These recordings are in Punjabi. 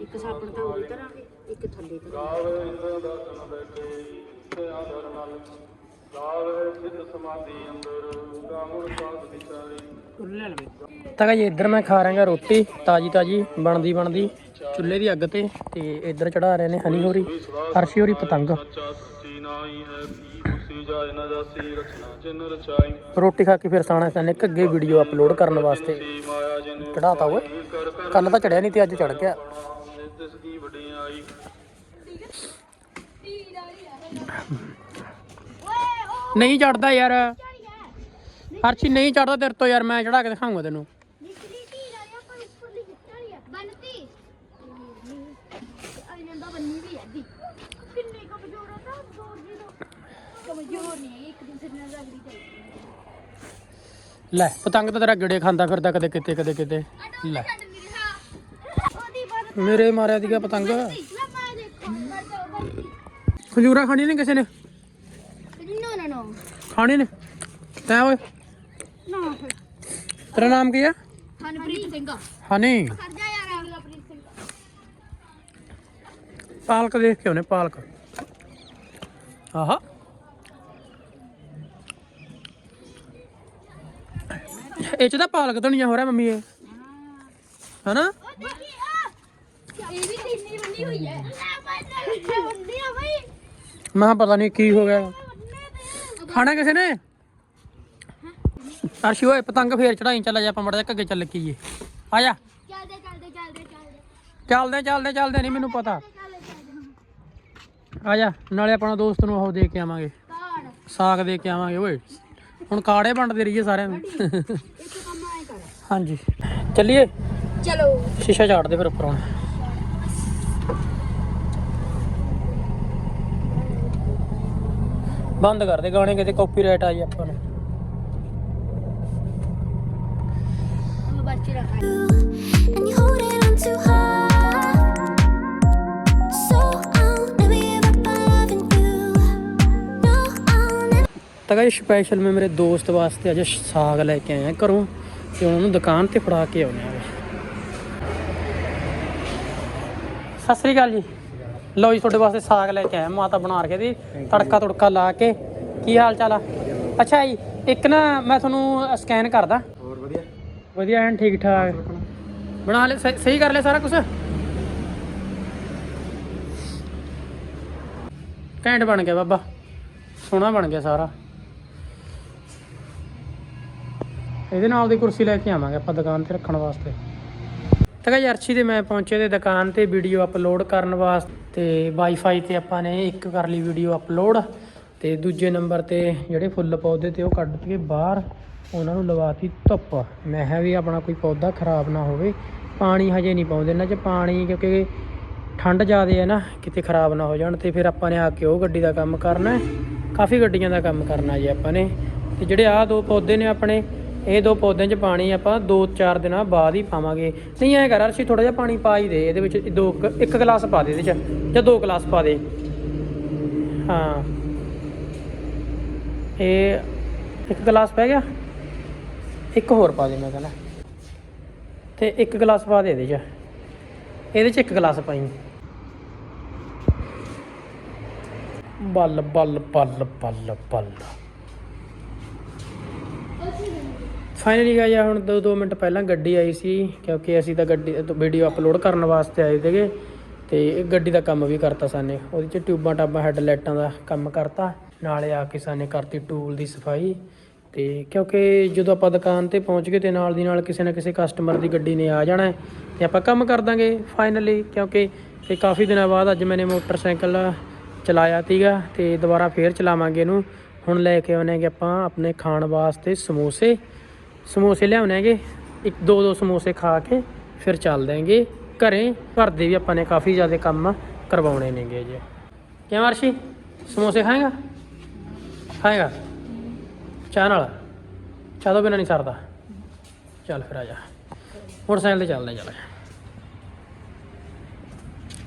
ਇੱਕ ਸਾਬਣ ਤਾਂ ਉਹਦੀ ਕਰਾਂਗੇ ਇੱਕ ਥੱਲੇ ਬੈਠੇ ਤੇ ਆਦਰ ਨਾਲ। ਲਾਵੇ ਸਿੱਧ ਸਮਾਧੀ ਅੰਦਰ ਗਾਮੁਰ ਸਾਧ ਵਿਚਾਰੇ। ਲੈ ਲਵੇ। ਤਾਂ ਜੀ ਇੱਧਰ ਮੈਂ ਖਾ ਰਿਹਾਗਾ ਰੋਟੀ ਤਾਜੀ ਤਾਜੀ ਬਣਦੀ ਬਣਦੀ ਚੁੱਲ੍ਹੇ ਦੀ ਅੱਗ ਤੇ ਤੇ ਇੱਧਰ ਚੜਾ ਰਹੇ ਨੇ ਹਨੀ ਹੋਰੀ ਅਰਸ਼ੀ ਹੋਰੀ ਪਤੰਗ। ਰੋਟੀ ਖਾ ਕੇ ਫਿਰ ਸਾਣਾ ਸਾਨੇ ਅੱਗੇ ਵੀਡੀਓ ਅਪਲੋਡ ਕਰਨ ਵਾਸਤੇ। ਚੜਾਤਾ ਓਏ। ਕੱਲ ਤਾਂ ਚੜਿਆ ਨਹੀਂ ਤੇ ਅੱਜ ਚੜ ਗਿਆ ਤਿਸ ਕੀ ਵਡਿਆਈ ਨਹੀਂ ਚੜਦਾ ਯਾਰ। ਅਰਸ਼ੀ ਨਹੀਂ ਚੜਦਾ ਤੇਰੇ ਤੋਂ ਯਾਰ, ਮੈਂ ਚੜਾ ਕੇ ਦਿਖਾਉਂਗਾ ਤੈਨੂੰ। ਲੈ, ਪਤੰਗ ਤਾਂ ਤੇਰਾ ਗੜੇ ਖਾਂਦਾ ਫਿਰਦਾ ਕਦੇ ਕਿਤੇ ਕਦੇ ਕਿਤੇ। ਲੈ। ਮੇਰੇ ਮਾਰਿਆ ਦੀਗਾ ਪਤੰਗ? ਲੈ ਮੈਂ ਖਾਣੀ ਨੇ ਕਿਸੇ ਨੇ? ਖਾਣੀ ਨੇ? ਤੈਂ ਓਏ। ਨਾ ਤੇਰਾ ਨਾਮ ਕੀ ਆ? ਹਨਪ੍ਰੀਤ ਸਿੰਘ। ਹਨੀ। ਖੜ ਜਾ ਯਾਰ ਹਨਪ੍ਰੀਤ ਸਿੰਘ। ਪਾਲਕ ਦੇਖ ਕੇ ਉਹਨੇ ਪਾਲਕ। ਆਹਾ। ਇਹ ਚ ਤਾਂ ਪਾਲਕ ਧਨੀਆ ਹੋ ਰਿਹਾ ਮੰਮੀ ਇਹ। ਹਨਾ? ਇਹ ਵੀ ਤਿੰਨੀ ਬੰਨੀ ਹੋਈ ਹੈ। ਮੈਂ ਤੇ ਬੰਦੀ ਆ ਬਈ ਮੈਂ ਕਿਹਾ ਪਤਾ ਨਹੀਂ ਕੀ ਹੋ ਗਿਆ। ਖਾਣਾ ਕਿਸੇ ਨੇ? ਅਰਸ਼ੀ ਓਏ ਪਤੰਗ ਫੇਰ ਚੜਾਈ ਚੱਲ ਜਾ ਆਪਾਂ ਮੜ ਜਾ ਅੱਗੇ ਚੱਲ ਕੀਏ ਆ ਜਾ। ਚੱਲਦੇ ਚੱਲਦੇ ਚੱਲਦੇ ਚੱਲਦੇ। ਚੱਲਦੇ ਚੱਲਦੇ ਨਹੀਂ ਮੈਨੂੰ ਪਤਾ। ਆ ਜਾ ਨਾਲੇ ਆਪਣਾ ਦੋਸਤ ਨੂੰ ਉਹ ਦੇ ਕੇ ਆਵਾਂਗੇ। ਸਾਗ ਦੇ ਕੇ ਆਵਾਂਗੇ ਓਏ। ਹੁਣ ਕਾੜੇ ਵੰਡਦੇ ਰਹੀਏ ਸਾਰਿਆਂ ਨੂੰ। ਇੱਕ ਕੰਮ ਆਏ ਕਰ। ਹਾਂਜੀ। ਚੱਲੀਏ। ਚਲੋ। ਸ਼ੀਸ਼ਾ ਝਾੜ ਦੇ ਫਿਰ ਉੱਪਰ ਹੁਣ। ਬੰਦ ਕਰ ਦੇ ਗਾਣੇ ਕਿਤੇ ਕਾਪੀਰਾਈਟ ਆ ਜੀ ਆਪਾਂ ਨੂੰ। ਬੱਚੀ ਰੱਖਾਂ. ਤਾਂ ਗਾਇਸ ਸਪੈਸ਼ਲ ਮੈਂ ਮੇਰੇ ਦੋਸਤ ਵਾਸਤੇ ਅੱਜ ਸਾਗ ਲੈ ਕੇ ਆਇਆ ਘਰੋਂ ਤੇ ਉਹਨਾਂ ਨੂੰ ਦੁਕਾਨ ਤੇ ਫੜਾ ਕੇ ਆਉਣੇ ਆ। ਸਤਿ ਸ੍ਰੀ ਅਕਾਲ ਜੀ। ਲਓ ਜੀ ਤੁਹਾਡੇ ਵਾਸਤੇ ਸਾਗ ਲੈ ਕੇ ਆਇਆ ਮਾਤਾ ਬਣਾ ਕੇ ਦੀ ਤੜਕਾ ਤੁੜਕਾ ਲਾ ਕੇ। ਕੀ ਹਾਲ ਚਾਲ ਆ? ਅੱਛਾ ਜੀ ਇੱਕ ਨਾ ਮੈਂ ਤੁਹਾਨੂੰ ਸਕੈਨ ਕਰਦਾ। ਹੋਰ ਵਧੀਆ? ਵਧੀਆ ਐਨ ਠੀਕ ਠਾਕ। ਬਣਾ ਲੈ ਸਹੀ ਸਹੀ ਕਰ ਲੈ ਸਾਰਾ ਕੁਝ ਘੈਂਟ ਬਣ ਗਿਆ ਬਾਬਾ। ਸੋਹਣਾ ਬਣ ਗਿਆ ਸਾਰਾ। ਇਹਦੇ ਨਾਲ ਦੀ ਕੁਰਸੀ ਲੈ ਕੇ ਆਵਾਂਗੇ ਆਪਾਂ ਦੁਕਾਨ ਤੇ ਰੱਖਣ ਵਾਸਤੇ। ਤਾਂ ਗਾਇ ਅਰਸ਼ੀ ਦੇ ਮੈਂ ਪਹੁੰਚੇ ਤੇ ਦੁਕਾਨ ਤੇ ਵੀਡੀਓ ਅਪਲੋਡ ਕਰਨ ਵਾਸਤੇ ਤੇ ਵਾਈਫਾਈ ਤੇ ਆਪਾਂ ਨੇ ਇੱਕ ਕਰ ਲਈ ਵੀਡੀਓ ਅਪਲੋਡ ਤੇ ਦੂਜੇ ਨੰਬਰ ਤੇ ਜਿਹੜੇ ਫੁੱਲ ਪੌਦੇ ਤੇ ਉਹ ਕੱਢ ਕੇ ਬਾਹਰ ਉਹਨਾਂ ਨੂੰ ਲਵਾਤੀ ਧੁੱਪ। ਮੈਂ ਕਿਹਾ ਵੀ ਆਪਣਾ ਕੋਈ ਪੌਦਾ ਖਰਾਬ ਨਾ ਹੋਵੇ। ਪਾਣੀ ਹਜੇ ਨਹੀਂ ਪਾਉਂਦੇ ਇਹਨਾਂ 'ਚ। ਪਾਣੀ ਕਿਉਂਕਿ ਠੰਡ ਜ਼ਿਆਦੇ ਹੈ ਨਾ, ਕਿਤੇ ਖਰਾਬ ਨਾ ਹੋ ਜਾਣ ਤੇ ਫਿਰ ਆਪਾਂ ਨੇ ਆ ਕੇ ਉਹ ਗੱਡੀ ਦਾ ਕੰਮ ਕਰਨਾ। ਕਾਫੀ ਗੱਡੀਆਂ ਦਾ ਕੰਮ ਕਰਨਾ ਜੀ ਆਪਾਂ ਨੇ। ਤੇ ਜਿਹੜੇ ਆਹ ਦੋ ਪੌਦੇ ਨੇ ਆਪਣੇ ਇਹ ਦੋ ਪੌਦਿਆਂ 'ਚ ਪਾਣੀ ਆਪਾਂ 2-4 ਦਿਨਾਂ ਬਾਅਦ ਹੀ ਪਾਵਾਂਗੇ। ਨਹੀਂ, ਐ ਕਰ ਅਰਸ਼ੀ ਥੋੜਾ ਜਿਹਾ ਪਾਣੀ ਪਾ ਹੀ ਦੇ, ਇਹਦੇ ਵਿੱਚ ਦੋ ਇੱਕ ਗਲਾਸ ਪਾ ਦੇ ਇਹਦੇ 'ਚ, ਜਾਂ ਦੋ ਗਲਾਸ ਪਾ ਦੇ। ਹਾਂ। ਇਹ ਇੱਕ ਗਲਾਸ ਪੈ ਗਿਆ? ਇੱਕ ਹੋਰ ਪਾ ਦੇ ਮੈਂ ਕਹਿੰਦਾ। ਤੇ ਇੱਕ ਗਲਾਸ ਪਾ ਦੇ ਇਹਦੇ 'ਚ। ਇਹਦੇ 'ਚ ਇੱਕ ਗਲਾਸ ਪਾਈ। ਬੱਲ ਬੱਲ ਬੱਲ ਬੱਲ ਬੱਲ। ਫਾਈਨਲੀ ਗਾਇਆ ਹੁਣ 2-2 ਮਿੰਟ ਪਹਿਲਾਂ ਗੱਡੀ ਆਈ ਸੀ, ਕਿਉਂਕਿ ਅਸੀਂ ਤਾਂ ਗੱਡੀ ਵੀਡੀਓ ਅਪਲੋਡ ਕਰਨ ਵਾਸਤੇ ਆਏ ਸੀਗੇ ਤੇ ਇਹ ਗੱਡੀ ਦਾ ਕੰਮ ਵੀ ਕਰਤਾ ਸਾਨੇ। ਉਹਦੇ ਚ ਟਿਊਬਾਂ ਟਾਬਾਂ, ਹੈਡਲਾਈਟਾਂ ਦਾ ਕੰਮ ਕਰਤਾ। ਨਾਲੇ ਆ ਕੇ ਸਾਨੇ ਕਰਤੀ ਟੂਲ ਦੀ ਸਫ਼ਾਈ। ਤੇ ਕਿਉਂਕਿ ਜਦੋਂ ਆਪਾਂ ਦੁਕਾਨ ਤੇ ਪਹੁੰਚ ਗਏ ਤੇ ਨਾਲ ਦੀ ਨਾਲ ਕਿਸੇ ਨਾ ਕਿਸੇ ਕਸਟਮਰ ਦੀ ਗੱਡੀ ਨੇ ਆ ਜਾਣਾ ਹੈ, ਤੇ ਆਪਾਂ ਕੰਮ ਕਰ ਦਾਂਗੇ ਫਾਈਨਲੀ ਕਿਉਂਕਿ ਤੇ ਕਾਫੀ ਦਿਨਾਂ ਬਾਅਦ ਅੱਜ ਮੈਨੇ ਮੋਟਰਸਾਈਕਲ ਚਲਾਇਆ ਤੀਗਾ ਤੇ ਦੁਬਾਰਾ ਫੇਰ ਚਲਾਵਾਂਗੇ ਇਹਨੂੰ। ਹੁਣ ਲੈ ਕੇ ਆਉਣੇਗੇ ਆਪਾਂ ਆਪਣੇ ਖਾਣ ਵਾਸਤੇ ਸਮੋਸੇ। ਸਮੋਸੇ ਲਿਆਉਣੇ ਹੈਗੇ, ਇੱਕ ਦੋ ਦੋ ਸਮੋਸੇ ਖਾ ਕੇ ਫਿਰ ਚੱਲ ਦੇਂਗੇ ਘਰੇ ਘਰ ਦੇ ਵੀ ਆਪਾਂ ਨੇ ਕਾਫੀ ਜ਼ਿਆਦਾ ਕੰਮ ਕਰਵਾਉਣੇ ਨੇਗੇ ਜੇ ਕਿਵੇਂ ਅਰਸ਼ੀ? ਸਮੋਸੇ ਖਾਏਗਾ? ਖਾਏਗਾ? ਚਾਹ ਨਾਲ? ਚਾਹ ਤੋਂ ਬਿਨਾਂ ਨਹੀਂ ਸਰਦਾ। ਚੱਲ ਫਿਰ ਆ ਜਾ। ਮੋਟਰਸਾਈਕਲ ਤੇ ਚੱਲਦੇ ਚੱਲ।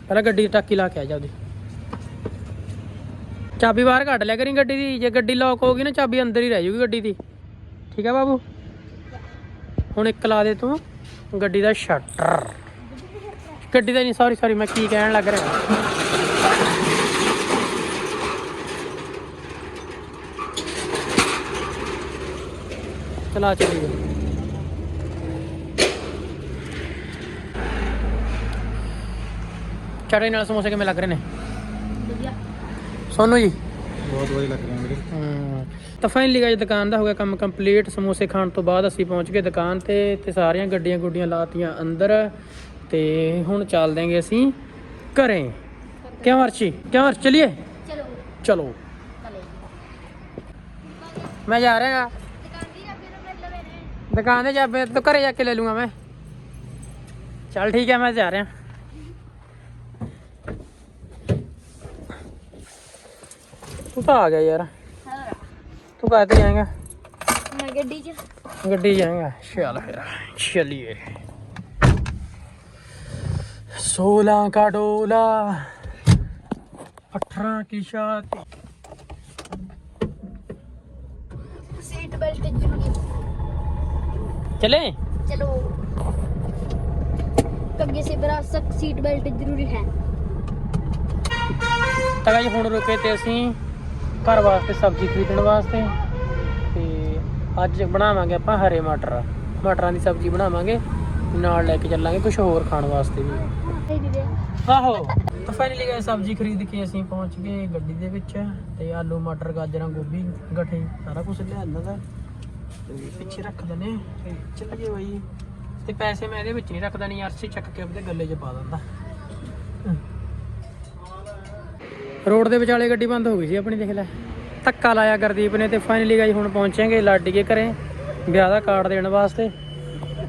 ਪਹਿਲਾਂ ਗੱਡੀ ਦੀ ਟਾਕੀ ਲਾ ਕੇ ਆ ਜਾ ਉਹਦੀ। ਚਾਬੀ ਬਾਹਰ ਕੱਢ ਲਿਆ ਕਰੀ ਗੱਡੀ ਦੀ? ਜੇ ਗੱਡੀ ਲੌਕ ਹੋ ਗਈ ਨਾ, ਚਾਬੀ ਅੰਦਰ ਹੀ ਰਹਿ ਜੂਗੀ ਗੱਡੀ ਦੀ। ਠੀਕ ਹੈ ਬਾਬੂ? ਹੁਣ ਇੱਕ ਲਾ ਦੇ ਤੂੰ ਗੱਡੀ ਦਾ ਸ਼ਟਰ। ਗੱਡੀ ਦਾ ਨਹੀਂ ਸੌਰੀ ਸੌਰੀ ਮੈਂ ਕੀ ਕਹਿਣ ਲੱਗ ਰਿਹਾ। ਚਲਾ ਚਲੀਏ। ਚਟਨੀ ਨਾਲ ਸਮੋਸੇ ਕਿਵੇਂ ਲੱਗ ਰਹੇ ਨੇ? ਸੋਨੂ ਜੀ। ਬਹੁਤ ਵਧੀਆ ਲੱਗ ਰਿਹਾ ਵੀਰੇ। ਹਮ, ਤਾਂ ਫਾਈਨਲੀ ਗਾਇਸ ਦੁਕਾਨ ਦਾ ਹੋ ਗਿਆ ਕੰਮ ਕੰਪਲੀਟ ਸਮੋਸੇ ਖਾਣ ਤੋਂ ਬਾਅਦ ਅਸੀਂ ਪਹੁੰਚ ਗਏ ਦੁਕਾਨ ਤੇ ਤੇ ਸਾਰੀਆਂ ਗੱਡੀਆਂ ਗੁੱਡੀਆਂ ਲਾਤੀਆਂ ਅੰਦਰ। ਤੇ ਹੁਣ ਚੱਲ ਦੇਂਗੇ ਅਸੀਂ ਘਰੇ। ਕਿਉਂ ਅਰਸ਼ੀ ਕਿਉਂ ਅਰਸ਼ ਚਲਿਏ? ਚਲੋ। ਚਲੋ। ਚਲੇ ਮੈਂ ਜਾ ਰਿਹਾ ਗਾ। ਦੁਕਾਨ ਦੀ ਰੱਬੀ ਨੂੰ ਮਿਲ ਲਵੇ ਨੇ ਦੁਕਾਨ ਤੇ ਜਾ ਮੈਂ ਤਾਂ ਘਰੇ ਜਾ ਕੇ ਲੈ ਲੂੰਗਾ ਮੈਂ। ਚੱਲ ਠੀਕ ਹੈ ਮੈਂ ਜਾ ਰਿਹਾ। ਤੂੰ ਤਾਂ ਆ ਗਿਆ ਯਾਰ। ਤੂੰ ਕਾਹਤੇ ਜਾਏਗਾ? ਮੈਂ ਗੱਡੀ 'ਚ। ਗੱਡੀ ਜਾਏਗਾ। सोलह का डोला अठारह की शादी चले चलो से बड़ा सख्त सीट बेल्ट ज़रूरी है ਤਾਂ ਜੀ ਹੁਣ ਰੁਕੇ ਘਰ ਵਾਸਤੇ ਸਬਜ਼ੀ ਖਰੀਦਣ ਵਾਸਤੇ ਤੇ ਅੱਜ ਬਣਾਵਾਂਗੇ ਆਪਾਂ ਹਰੇ ਮਟਰ। ਮਟਰਾਂ ਦੀ ਸਬਜ਼ੀ ਬਣਾਵਾਂਗੇ, ਨਾਲ ਲੈ ਕੇ ਚੱਲਾਂਗੇ ਕੁਝ ਹੋਰ ਖਾਣ ਵਾਸਤੇ ਵੀ। ਆਹੋ, ਤਾਂ ਫਾਈਨਲੀ ਗਏ ਸਬਜ਼ੀ ਖਰੀਦ ਕੇ ਅਸੀਂ ਪਹੁੰਚ ਗਏ ਗੱਡੀ ਦੇ ਵਿੱਚ ਤੇ ਆਲੂ, ਮਟਰ, ਗਾਜਰਾਂ, ਗੋਭੀ, ਗਠੇ, ਸਾਰਾ ਕੁਝ ਲਿਆ ਦਾ। ਤੇ ਪਿੱਛੇ ਰੱਖ ਦਨੇ ਤੇ ਬਾਈ। ਤੇ ਪੈਸੇ ਮੈਂ ਇਹਦੇ ਵਿੱਚ ਨਹੀਂ ਰੱਖਦਾ, ਨਹੀਂ ਅਰਸੀ ਚੱਕ ਕੇ ਉਹਦੇ ਗੱਲੇ 'ਚ ਪਾ ਦਿੰਦਾ। ਰੋਡ ਦੇ ਵਿਚਾਲੇ ਗੱਡੀ ਬੰਦ ਹੋ ਗਈ ਸੀ ਆਪਣੀ ਦੇਖ ਲੈ। ਧੱਕਾ ਲਾਇਆ ਗੁਰਦੀਪ ਨੇ ਤੇ ਫਾਈਨਲੀ ਗਾਈ ਹੁਣ ਪਹੁੰਚਾਂਗੇ ਲਾਡੀਏ ਘਰੇ ਵਿਆਹ ਦਾ ਕਾਰਡ ਦੇਣ ਵਾਸਤੇ।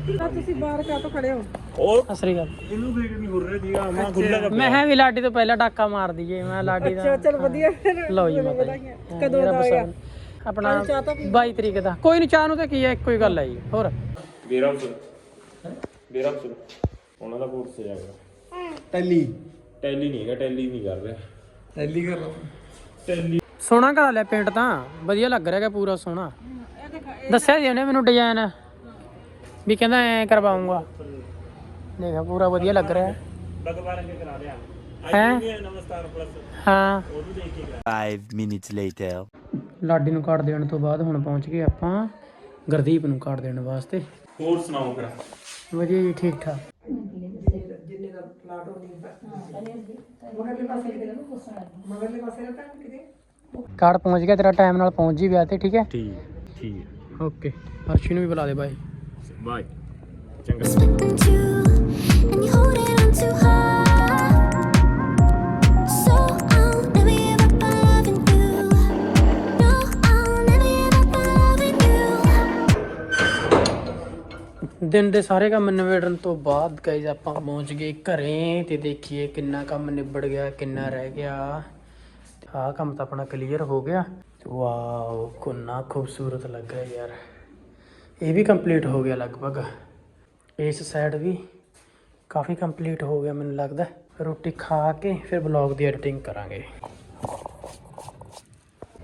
ਤੁਸੀਂ ਬਾਹਰ ਕਾ ਤੋਂ ਖੜੇ ਹੋ? ਅਸਰੀ ਗੱਲ ਇਹਨੂੰ ਦੇਖ ਨਹੀਂ ਹੋ ਰਿਹਾ ਸੀਗਾ ਮੈਂ ਖੁੱਲਾ ਮੈਂ ਹੈ ਵੀ ਲਾਡੀ ਤੋਂ ਪਹਿਲਾਂ ਡਾਕਾ ਮਾਰ ਦਈਏ ਮੈਂ ਲਾਡੀ ਦਾ ਚਲ ਵਧੀਆ। ਲਓ ਜੀ ਮਾਤਾ ਜੀ। ਕਦੋਂ ਦਾ ਆਇਆ ਆਪਣਾ 22 ਤਰੀਕ ਦਾ। ਕੋਈ ਨਹੀਂ ਚਾਹ ਨੂੰ ਤੇ ਕੀ ਹੈ ਇੱਕੋ ਹੀ ਗੱਲ ਹੈ ਜੀ ਹੋਰ। ਬੇਰਾਮਸਰ ਬੇਰਾਮਸਰ ਉਹਨਾਂ ਦਾ ਕੋਰਸ ਹੈ। ਜਾਗਾ ਟੈਲੀ। ਟੈਲੀ ਨਹੀਂ ਹੈਗਾ ਟੈਲੀ ਨਹੀਂ ਕਰ ਰਿਹਾ। ਟੈਲੀ ਕਰ ਲਓ ਟੈਲੀ ਸੋਹਣਾ ਕਰਾ ਲਿਆ ਪੇਂਟ ਤਾਂ। ਵਧੀਆ ਲੱਗ ਰਿਹਾ ਹੈਗਾ ਪੂਰਾ ਸੋਹਣਾ। ਦੱਸਿਆ ਸੀ ਉਹਨੇ ਮੈਨੂੰ ਡਿਜ਼ਾਈਨ ਵੀ ਕਹਿੰਦਾ ਐ ਕਰਵਾਉਂਗਾ। ਦੇਖਾ ਪੂਰਾ ਵਧੀਆ ਲੱਗ ਰਿਹਾ। ਹੈ ਕੇ ਕਰਾ ਲਿਆ ਹੈ? ਨਮਸਕਾਰ ਪਲੱਸ ਹਾਂ। ਉਹਨੂੰ ਦੇਖ ਕੇ 5 minutes later. ਲਾਡੀ ਨੂੰ ਕਾਰਡ ਦੇਣ ਤੋਂ ਬਾਅਦ ਹੁਣ ਪਹੁੰਚ ਗਏ ਆਪਾਂ। ਗੁਰਦੀਪ ਨੂੰ ਕਾਰਡ ਦੇਣ ਵਾਸਤੇ। ਹੋਰ ਸੁਣਾਓ ਫਿਰ। ਵਧੀਆ ਜੀ ਠੀਕ ਠਾਕ। ਕਾਰਡ ਪਹੁੰਚ ਗਿਆ ਤੇਰਾ ਟਾਈਮ ਨਾਲ ਪਹੁੰਚ ਜੀ ਵਿਆਹ ਤੇ ਠੀਕ ਹੈ? ਠੀਕ ਠੀਕ ਓਕੇ ਹਰਸ਼ੀ ਨੂੰ ਵੀ ਬੁਲਾ ਦੇ ਬਾਈ ਬਾਏ ਚੰਗਾ ਦਿਨ ਦੇ ਸਾਰੇ ਕੰਮ ਨਿਬੇੜਨ ਤੋਂ ਬਾਅਦ ਗਾਇਜ਼ ਆਪਾਂ ਪਹੁੰਚ ਗਏ ਘਰੇ ਤੇ ਦੇਖੀਏ ਕਿੰਨਾ ਕੰਮ ਨਿਬੜ ਗਿਆ, ਕਿੰਨਾ ਰਹਿ ਗਿਆ। ਆਹ ਕੰਮ ਤਾਂ ਆਪਣਾ ਕਲੀਅਰ ਹੋ ਗਿਆ। ਵਾਓ ਕਿੰਨਾ ਖੂਬਸੂਰਤ ਲੱਗ ਰਿਹਾ ਯਾਰ। ਇਹ ਵੀ ਕੰਪਲੀਟ ਹੋ ਗਿਆ ਲਗਭਗ। ਇਸ ਸਾਈਡ ਵੀ ਕਾਫੀ ਕੰਪਲੀਟ ਹੋ ਗਿਆ ਮੈਨੂੰ ਲੱਗਦਾ। ਰੋਟੀ ਖਾ ਕੇ ਫਿਰ ਬਲੌਗ ਦੀ ਐਡੀਟਿੰਗ ਕਰਾਂਗੇ।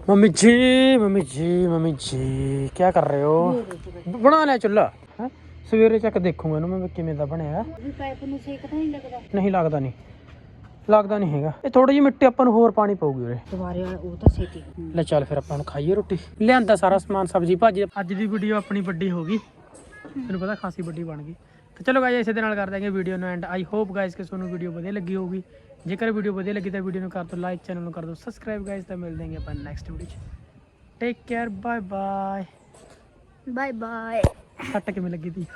Mummy ji mummy ji mummy ji ਕੀ ਕਰ ਰਹੇ ਹੋ? ਬਣਾ ਲਿਆ ਚੁੱਲ੍ਹਾ। ਸਵੇਰੇ ਚੱਕ ਦੇਖੂਗਾ ਇਹਨੂੰ ਮੈਂ ਕਿਵੇਂ ਦਾ ਬਣਿਆ ਵੀ ਪਾਈਪ ਨੂੰ ਸੇਕ ਤਾਂ ਨਹੀਂ ਲੱਗਦਾ। ਨਹੀਂ ਲੱਗਦਾ ਨਹੀਂ। ਲੱਗਦਾ ਨਹੀਂ ਹੈਗਾ। ਇਹ ਥੋੜੀ ਜਿਹੀ ਮਿੱਟੀ ਆਪਾਂ ਨੂੰ ਹੋਰ ਪਾਣੀ ਪਊਗੀ ਦੁਬਾਰੇ ਉਹ ਤਾਂ ਸੇਤੀ ਲੈ ਚੱਲ ਫਿਰ ਆਪਾਂ ਹੁਣ ਖਾਈਏ ਰੋਟੀ। ਲਿਆਂਦਾ ਸਾਰਾ ਸਮਾਨ ਸਬਜ਼ੀ ਭਾਜੀ। ਅੱਜ ਦੀ ਵੀਡੀਓ ਆਪਣੀ ਵੱਡੀ ਹੋ ਗਈ। ਤੈਨੂੰ ਪਤਾ ਖਾਸੀ ਵੱਡੀ ਬਣ ਗਈ। ਤੇ ਚਲੋ ਗਾਇਸ ਇਸੇ ਦੇ ਨਾਲ ਕਰ ਦਾਂਗੇ ਵੀਡੀਓ ਨੂੰ ਐਂਡ ਆਈ ਹੋਪ ਗਾਇਸ ਕਿ ਤੁਹਾਨੂੰ ਵੀਡੀਓ ਵਧੀਆ ਲੱਗੀ ਹੋਊਗੀ। ਜੇਕਰ ਵੀਡੀਓ ਵਧੀਆ ਲੱਗੀ ਤਾਂ ਵੀਡੀਓ ਨੂੰ ਕਰ ਦਿਓ ਲਾਈਕ ਚੈਨਲ ਨੂੰ ਕਰ ਦਿਓ ਸਬਸਕ੍ਰਾਈਬ ਗਾਇਸ ਤਾਂ ਮਿਲਦੇ ਹਾਂ ਆਪਾਂ ਨੈਕਸਟ ਵੀਡੀਓ 'ਚ। Take care bye bye bye bye ਸੱਟ ਕਿਵੇਂ ਲੱਗੀ ਤੀ?